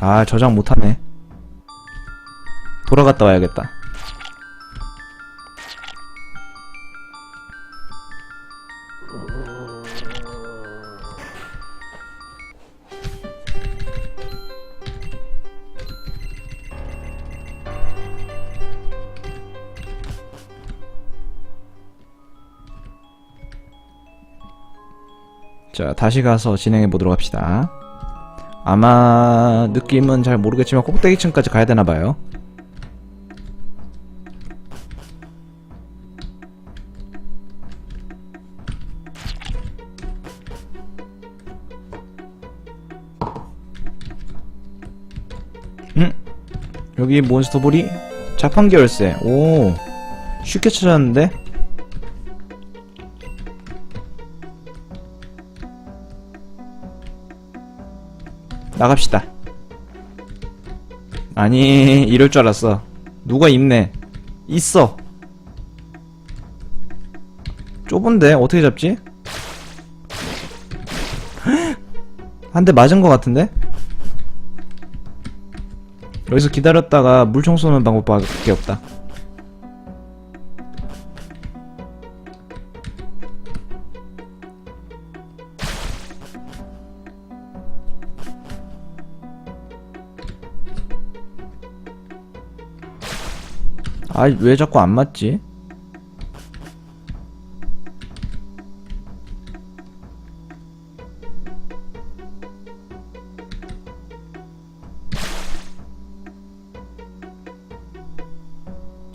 아 저장 못하네. 돌아갔다 와야겠다. 자 다시 가서 진행해 보도록 합시다 아마 느낌은 잘 모르겠지만 꼭대기층까지 가야 되나 봐요. 음? 여기 몬스터 볼이 자판기 열쇠. 오. 쉽게 찾았는데? 나갑시다. 아니, 이럴 줄 알았어. 누가 있네. 있어. 좁은데, 어떻게 잡지? 한 대 맞은 것 같은데? 여기서 기다렸다가 물총 쏘는 방법밖에 없다. 아, 왜 자꾸 안 맞지?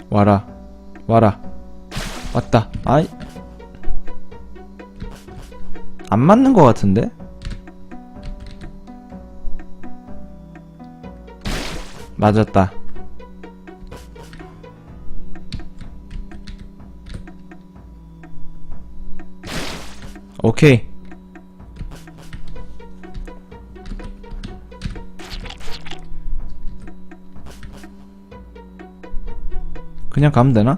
와라. 와라. 왔다. 아이. 안 맞는 것 같은데? 맞았다. 오케이. 그냥 가면 되나?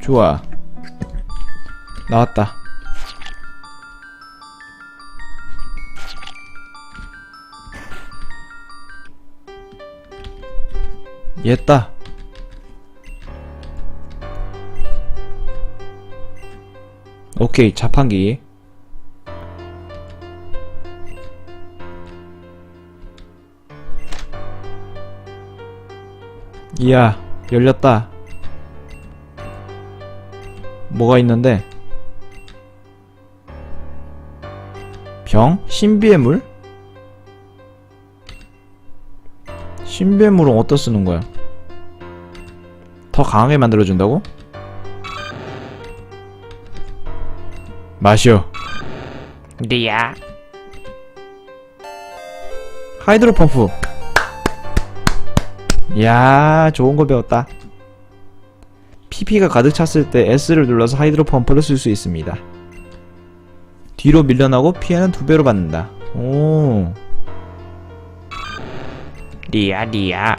좋아. 나왔다. 얘다. 오케이, 자판기. 이야, 열렸다. 뭐가 있는데? 병? 신비의 물? 신비의 물은 어디다 쓰는 거야? 더 강하게 만들어준다고? 마셔. 리야 하이드로 펌프. 이야, 좋은 거 배웠다. PP가 가득 찼을 때 S를 눌러서 하이드로 펌프를 쓸 수 있습니다. 뒤로 밀려나고 피해는 두 배로 받는다. 오, 리야 리야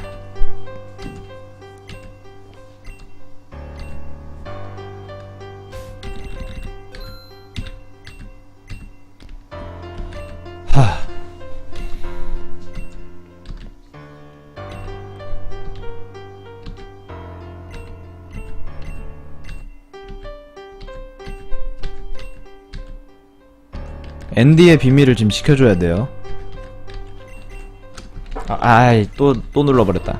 앤디의 비밀을 지금 지켜줘야 돼요. 아, 아이, 또, 또 눌러버렸다.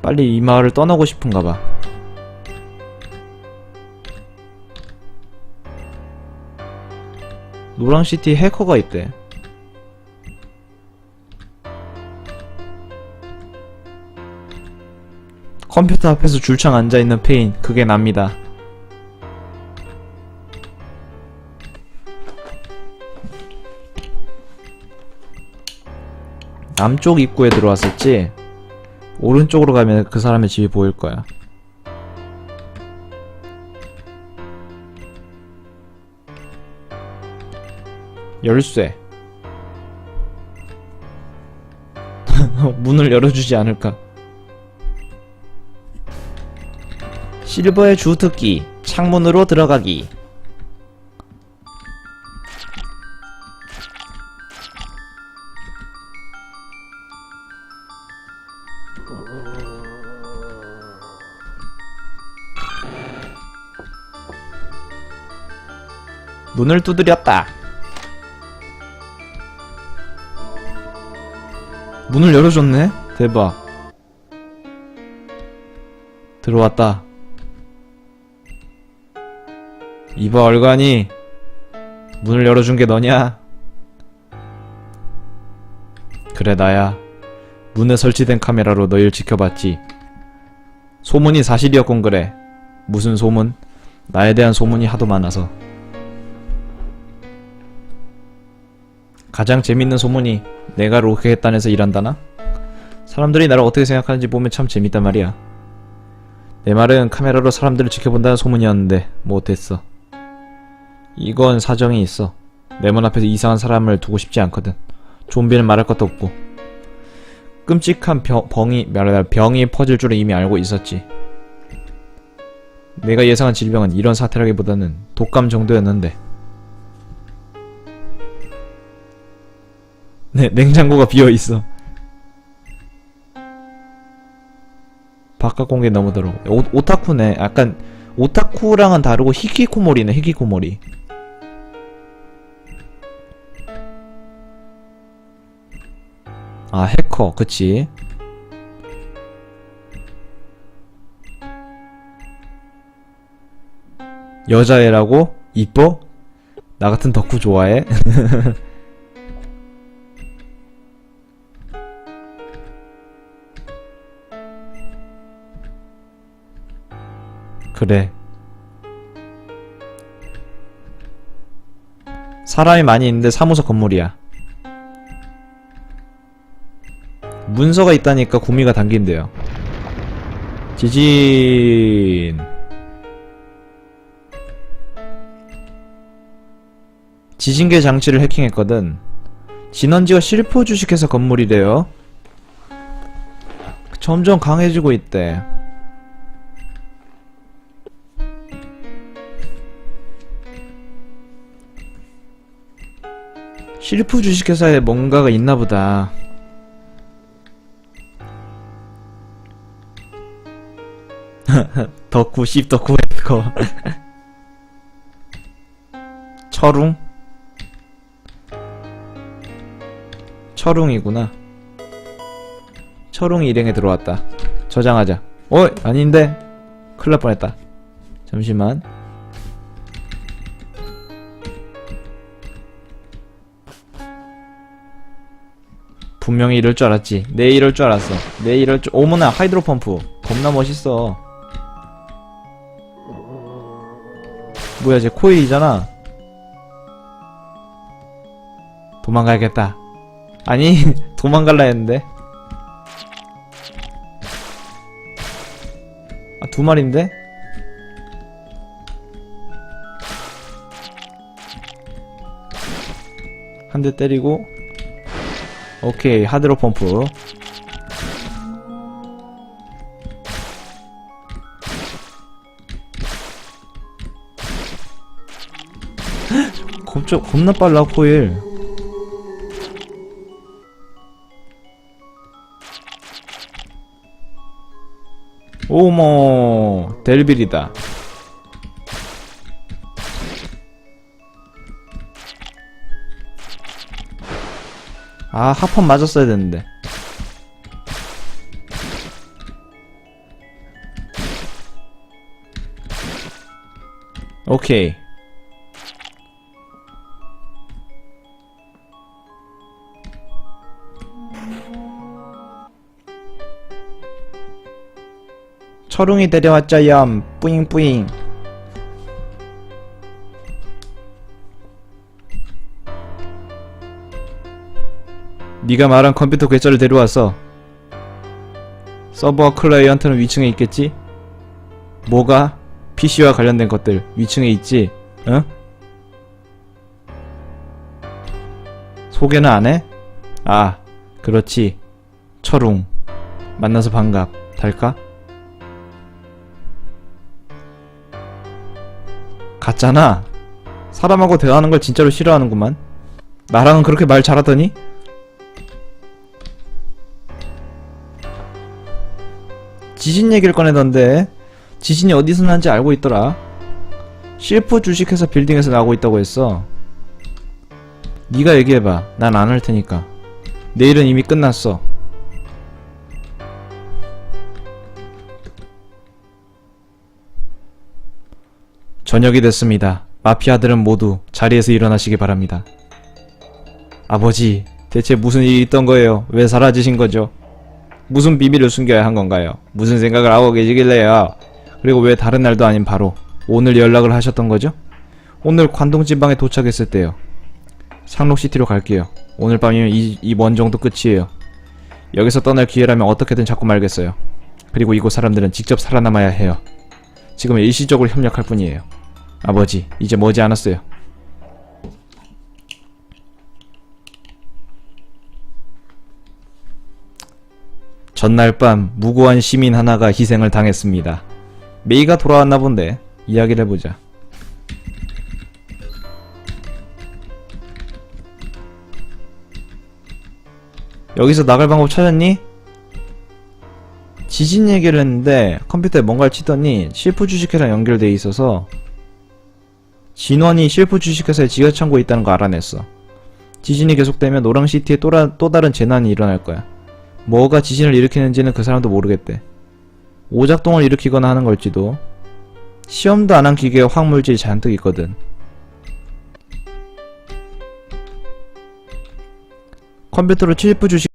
빨리 이 마을을 떠나고 싶은가 봐. 노랑시티 해커가 있대. 컴퓨터 앞에서 줄창 앉아있는 페인, 그게 납니다. 남쪽 입구에 들어왔었지? 오른쪽으로 가면 그 사람의 집이 보일 거야. 열쇠. 문을 열어주지 않을까. 실버의 주특기, 창문으로 들어가기. 문을 두드렸다. 문을 열어줬네? 대박. 들어왔다. 이봐 얼간이 문을 열어준 게 너냐? 그래 나야. 문에 설치된 카메라로 너희를 지켜봤지. 소문이 사실이었군 그래. 무슨 소문? 나에 대한 소문이 하도 많아서. 가장 재밌는 소문이 내가 로켓단에서 일한다나? 사람들이 나를 어떻게 생각하는지 보면 참 재밌단 말이야. 내 말은 카메라로 사람들을 지켜본다는 소문이었는데 뭐 어땠어? 이건 사정이 있어. 내 문 앞에서 이상한 사람을 두고 싶지 않거든. 좀비는 말할 것도 없고. 끔찍한 병, 병이 병이 퍼질 줄은 이미 알고 있었지. 내가 예상한 질병은 이런 사태라기보다는 독감 정도였는데. 네, 냉장고가 비어 있어. 바깥 공기 너무 더러워. 오, 오타쿠네. 약간 오타쿠랑은 다르고 히키코모리네. 히키코모리. 아 해커. 그치. 여자애라고? 이뻐? 나 같은 덕후 좋아해? 그래. 사람이 많이 있는데 사무소 건물이야. 문서가 있다니까 구미가 당긴대요. 지진. 지진계 장치를 해킹했거든. 진원지가 실포 주식회사 건물이래요. 점점 강해지고 있대. 실프 주식회사에 뭔가가 있나 보다. 덕후 씹덕후 해커 철웅? 철웅이구나 철웅이 일행에 들어왔다 저장하자 어이 아닌데 큰일 날 뻔했다 잠시만 분명히 이럴 줄 알았지. 내 이럴 줄 알았어. 내 이럴 줄. 오머나 하이드로 펌프. 겁나 멋있어. 뭐야 쟤 코일이잖아. 도망가야겠다. 아니 도망갈라 했는데. 아 두 마리인데? 한 대 때리고 오케이 하드로 펌프 겁 겁나 빨라 코일. 오모 델빌이다. 아 하판 맞았어야 됐는데. 오케이 철웅이 데려왔자염 뿌잉뿌잉 네가 말한 컴퓨터 괴짜를 데려왔어. 서버 클라이언트는 위층에 있겠지? 뭐가? PC와 관련된 것들 위층에 있지? 응? 소개는 안 해? 아, 그렇지. 철웅. 만나서 반갑. 달까? 같잖아. 사람하고 대화하는 걸 진짜로 싫어하는구만. 나랑은 그렇게 말 잘하더니? 지진 얘기를 꺼내던데 지진이 어디서 난지 알고 있더라. 실프 주식회사 빌딩에서 나고 있다고 했어. 네가 얘기해봐. 난 안 할 테니까. 내일은 이미 끝났어. 저녁이 됐습니다. 마피아들은 모두 자리에서 일어나시기 바랍니다. 아버지, 대체 무슨 일이 있던 거예요? 왜 사라지신 거죠? 무슨 비밀을 숨겨야 한 건가요? 무슨 생각을 하고 계시길래요? 그리고 왜 다른 날도 아닌 바로 오늘 연락을 하셨던 거죠? 오늘 관동 지방에 도착했을 때요. 상록시티로 갈게요. 오늘 밤이면 이, 이번 정도 끝이에요. 여기서 떠날 기회라면 어떻게든 잡고 말겠어요. 그리고 이곳 사람들은 직접 살아남아야 해요. 지금은 일시적으로 협력할 뿐이에요. 아버지, 이제 머지 않았어요. 전날 밤 무고한 시민 하나가 희생을 당했습니다. 메이가 돌아왔나 본데 이야기를 해보자. 여기서 나갈 방법 찾았니? 지진 얘기를 했는데 컴퓨터에 뭔가를 치더니 실프 주식회사랑 연결돼 있어서 진원이 실프 주식회사에 지하창고에 있다는 거 알아냈어. 지진이 계속되면 노랑시티에 또, 라- 또 다른 재난이 일어날 거야. 뭐가 지진을 일으키는지는 그 사람도 모르겠대. 오작동을 일으키거나 하는 걸지도. 시험도 안 한 기계에 화학물질이 잔뜩 있거든. 컴퓨터로 칠프 주식